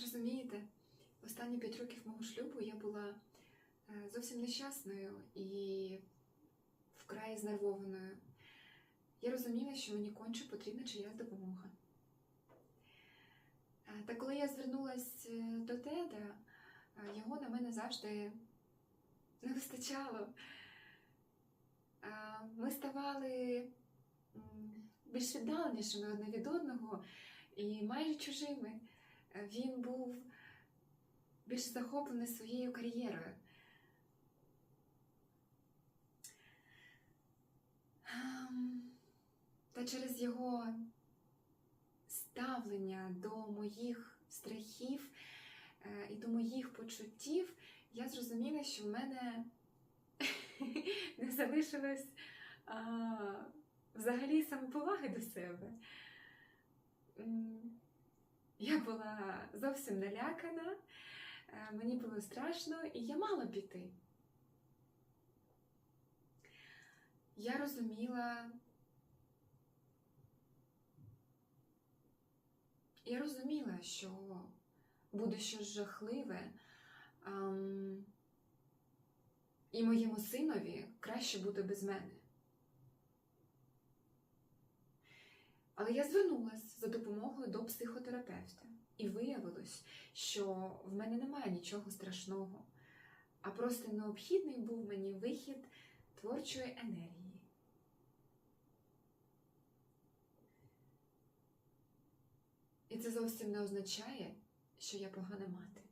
Розумієте, останні п'ять років мого шлюбу я була е, зовсім нещасною і вкрай знервованою. Я розуміла, що мені конче потрібна чиясь допомога. Е, Та коли я звернулася до Теда, е, його на мене завжди не вистачало. Е, Ми ставали більш віддаленішими одне від одного і майже чужими. Він був більш захоплений своєю кар'єрою. Ем, Та через його ставлення до моїх страхів е, і до моїх почуттів я зрозуміла, що в мене не залишилось взагалі самоповаги до себе. Я була зовсім налякана, е, мені було страшно, і я мала піти. Я розуміла. Я розуміла, що буде щось жахливе, і моєму синові краще бути без мене. Але я звернулася за допомогою до психотерапевта, і виявилось, що в мене немає нічого страшного, а просто необхідний був мені вихід творчої енергії. І це зовсім не означає, що я погана мати.